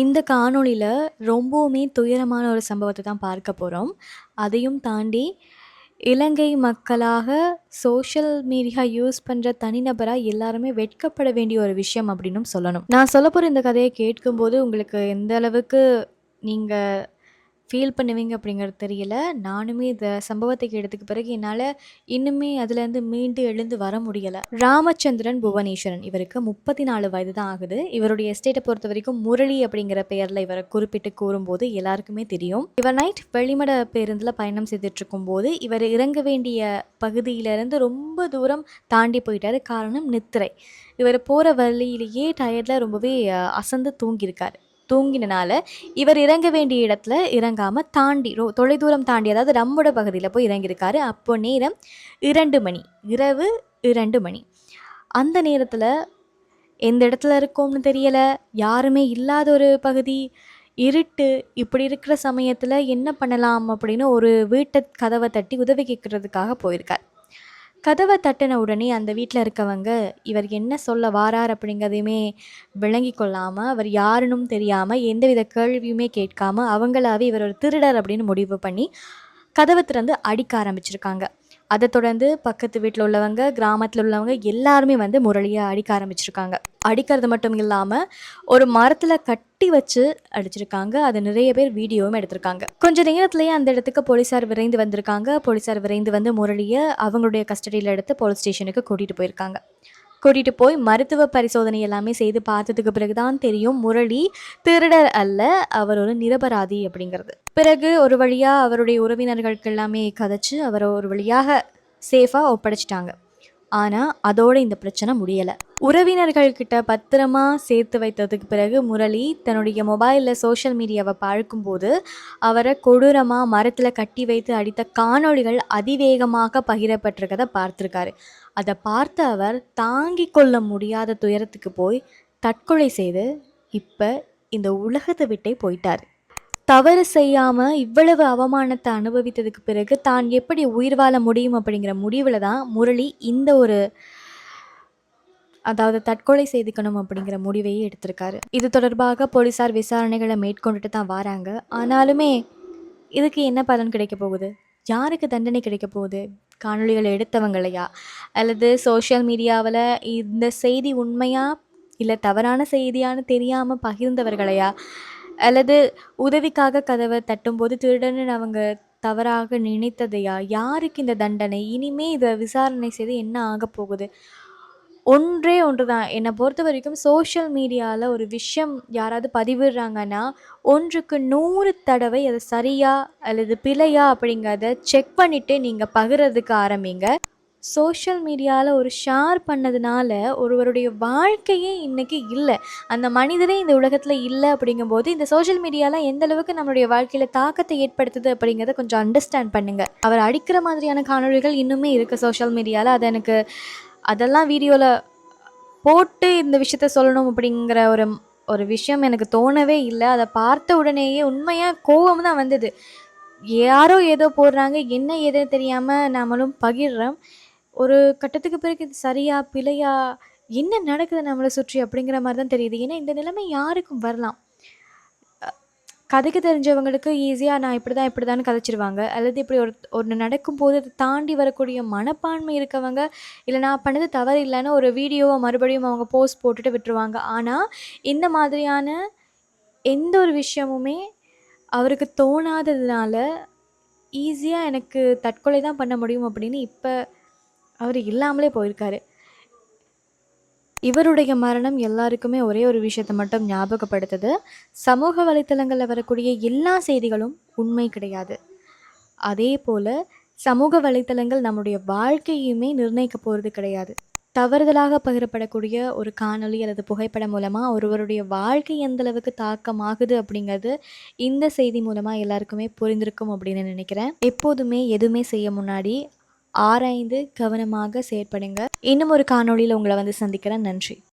இந்த காணொளியில் ரொம்பவுமே துயரமான ஒரு சம்பவத்தை தான் பார்க்க போகிறோம் அதையும் தாண்டி இலங்கை மக்களாக சோஷியல் மீடியா யூஸ் பண்ணுற தனிநபராக எல்லாருமே வெட்கப்பட வேண்டிய ஒரு விஷயம் அப்படின்னும் சொல்லணும். நான் சொல்ல போகிற இந்த கதையை கேட்கும்போது உங்களுக்கு எந்த அளவுக்கு நீங்கள் ஃபீல் பண்ணுவீங்க அப்படிங்கிறது தெரியல. நானுமே இந்த சம்பவத்தை கேட்டதுக்கு பிறகு என்னால் இன்னுமே அதுலேருந்து மீண்டு எழுந்து வர முடியலை. ராமச்சந்திரன் புவனேஸ்வரன் இவருக்கு முப்பத்தி நாலு வயது தான் ஆகுது. இவருடைய எஸ்டேட்டை பொறுத்த வரைக்கும் முரளி அப்படிங்கிற பெயரில் இவரை குறிப்பிட்டு கூறும்போது எல்லாருக்குமே தெரியும். இவர் நைட் வெளிமட பேருந்தில் பயணம் செய்துட்டு இருக்கும்போது இவர் இறங்க வேண்டிய பகுதியிலேருந்து ரொம்ப தூரம் தாண்டி போயிட்டார். காரணம் நித்திரை. இவர் போகிற வழியிலேயே டயர்டில் ரொம்பவே அசந்து தூங்கியிருக்காரு. தூங்கினால இவர் இறங்க வேண்டிய இடத்துல இறங்காமல் தாண்டி ரோ தொலைதூரம் தாண்டி அதாவது நம்மோட பகுதியில் போய் இறங்கியிருக்காரு. அப்போ நேரம் இரண்டு மணி இரவு இரண்டு மணி. அந்த நேரத்தில் எந்த இடத்துல இருக்கோம்னு தெரியலை. யாருமே இல்லாத ஒரு பகுதி. இருட்டு இப்படி இருக்கிற சமயத்தில் என்ன பண்ணலாம் அப்படின்னு ஒரு வீட்டை கதவை தட்டி உதவி கேட்குறதுக்காக போயிருக்கார். கதவை தட்டின உடனே அந்த வீட்டில் இருக்கவங்க இவர் என்ன சொல்ல வாரார் அப்படிங்கிறதையுமே விளங்கி கொள்ளாமல் அவர் யாருன்னு தெரியாமல் எந்தவித கேள்வியுமே கேட்காம அவங்களாவே இவர் ஒரு திருடர் அப்படின்னு முடிவு பண்ணி கதவை திறந்து அடிக்க ஆரம்பிச்சிருக்காங்க. அதை தொடர்ந்து பக்கத்து வீட்டில் உள்ளவங்க கிராமத்தில் உள்ளவங்க எல்லாருமே வந்து முரளியை அடிக்க ஆரம்பிச்சிருக்காங்க. அடிக்கிறது மட்டும் இல்லாமல் ஒரு மரத்தில் கட்டி வச்சு அடிச்சிருக்காங்க. அதை நிறைய பேர் வீடியோவும் எடுத்திருக்காங்க. கொஞ்ச நேரத்துலேயே அந்த இடத்துக்கு போலீஸார் விரைந்து வந்திருக்காங்க. போலீஸார் விரைந்து வந்து முரளியை அவங்களுடைய கஸ்டடியில் எடுத்து போலீஸ் ஸ்டேஷனுக்கு கூட்டிகிட்டு போயிருக்காங்க. கூட்டிகிட்டு போய் மருத்துவ பரிசோதனை எல்லாமே செய்து பார்த்ததுக்கு பிறகு தான் தெரியும் முரளி திருடர் அல்ல அவர் ஒரு நிரபராதி அப்படிங்கிறது. பிறகு ஒரு வழியாக அவருடைய உறவினர்களுக்கு எல்லாமே கதைச்சு அவரை ஒரு வழியாக சேஃபாக ஒப்படைச்சிட்டாங்க. ஆனால் அதோட இந்த பிரச்சனை முடியலை. உறவினர்கள்கிட்ட பத்திரமா சேர்த்து வைத்ததுக்கு பிறகு முரளி தன்னுடைய மொபைலில் சோஷியல் மீடியாவை பார்க்கும்போது அவரை கொடூரமாக மரத்தில் கட்டி வைத்து அடித்த காணொளிகள் அதிவேகமாக பகிரப்பட்டிருக்கதை பார்த்துருக்காரு. அதை பார்த்த அவர் தாங்கி கொள்ள முடியாத துயரத்துக்கு போய் தற்கொலை செய்து இப்போ இந்த உலகத்தை விட்டே போயிட்டார். தவறு செய்யாமல் இவ்வளவு அவமானத்தை அனுபவித்ததுக்கு பிறகு தான் எப்படி உயிர் வாழ முடியும் அப்படிங்கிற முடிவில் தான் முரளி இந்த ஒரு அதாவது தற்கொலை செய்துக்கணும் அப்படிங்கிற முடிவையே எடுத்திருக்காரு. இது தொடர்பாக போலீஸார் விசாரணைகளை மேற்கொண்டுட்டு தான் வராங்க. ஆனாலுமே இதுக்கு என்ன பலன் கிடைக்க போகுது? யாருக்கு தண்டனை கிடைக்க போகுது? காணொளிகளை எடுத்தவங்களையா? அல்லது சோஷியல் மீடியாவில் இந்த செய்தி உண்மையா? இல்லை தவறான செய்தியான்னு தெரியாமல் பகிர்ந்தவர்களையா? அல்லது உதவிக்காக கதவை தட்டும்போது திருடன்னு அவங்க தவறாக நினைத்ததையா? யாருக்கு இந்த தண்டனை? இனிமே இதை விசாரணை செய்து என்ன ஆக போகுது ஒன்றே ஒன்று தான் என்னை பொறுத்த வரைக்கும் சோஷியல் மீடியாவில் ஒரு விஷயம் யாராவது பதிவிடுறாங்கன்னா ஒன்றுக்கு நூறு தடவை அது சரியா அல்லது பிழையா அப்படிங்கிறத செக் பண்ணிவிட்டு நீங்கள் பகிர்றதுக்கு ஆரம்பிங்க. சோஷியல் மீடியாவில் ஒரு ஷேர் பண்ணதுனால ஒருவருடைய வாழ்க்கையே இன்றைக்கி இல்லை. அந்த மனிதரே இந்த உலகத்தில் இல்லை அப்படிங்கும்போது இந்த சோஷியல் மீடியாலாம் எந்த அளவுக்கு நம்மளுடைய வாழ்க்கையில் தாக்கத்தை ஏற்படுத்துது அப்படிங்கிறத கொஞ்சம் அண்டர்ஸ்டாண்ட் பண்ணுங்கள் அவர் அடிக்கிற மாதிரியான காணொலிகள் இன்னுமே இருக்குது சோஷியல் மீடியாவில் அதை எனக்கு அதெல்லாம் வீடியோவில் போட்டு இந்த விஷயத்த சொல்லணும் அப்படிங்கிற ஒரு ஒரு விஷயம் எனக்கு தோணவே இல்லை. அதை பார்த்த உடனேயே உண்மையாக கோபம் தான் வந்தது. யாரோ ஏதோ போடுறாங்க என்ன ஏதுன்னு தெரியாமல் நாமளும் பகிர்றோம். ஒரு கட்டத்துக்கு பிறகு இது சரியா பிழையா என்ன நடக்குது நம்மளை சுற்றி அப்படிங்கிற மாதிரி தான் தெரியுது. ஏன்னா இந்த நிலைமை யாருக்கும் வரலாம். கதைக்கு தெரிஞ்சவங்களுக்கு ஈஸியாக நான் இப்படி தான் இப்படி தான் கதைச்சிருவாங்க. அல்லது இப்படி ஒரு ஒன்று நடக்கும்போது அதை தாண்டி வரக்கூடிய மனப்பான்மை இருக்கவங்க இல்லை நான் பண்ணது தவறு இல்லைன்னு ஒரு வீடியோவை மறுபடியும் அவங்க போஸ்ட் போட்டுட்டு விட்டுருவாங்க. ஆனால் இந்த மாதிரியான எந்த ஒரு விஷயமுமே அவருக்கு தோணாததுனால ஈஸியாக எனக்கு தற்கொலை தான் பண்ண முடியும் அப்படின்னு இப்போ அவர் இல்லாமலே போயிருக்காரு. இவருடைய மரணம் எல்லாருக்குமே ஒரே ஒரு விஷயத்தை மட்டும் ஞாபகப்படுத்துது. சமூக வலைத்தளங்களில் வரக்கூடிய எல்லா செய்திகளும் உண்மை கிடையாது. அதே போல் சமூக வலைத்தளங்கள் நம்முடைய வாழ்க்கையுமே நிர்ணயிக்க போகிறது கிடையாது. தவறுதலாக பகிரப்படக்கூடிய ஒரு காணொலி அல்லது புகைப்படம் மூலமாக ஒருவருடைய வாழ்க்கை எந்த அளவுக்கு தாக்கமாகுது அப்படிங்கிறது இந்த செய்தி மூலமாக எல்லாருக்குமே புரிந்திருக்கும் அப்படின்னு நினைக்கிறேன். எப்போதுமே எதுவுமே செய்ய முன்னாடி ஆராய்ந்து கவனமாக செயற்படுங்க இன்னும் ஒரு காணொளியில் உங்களை வந்து சந்திக்கிறேன். நன்றி.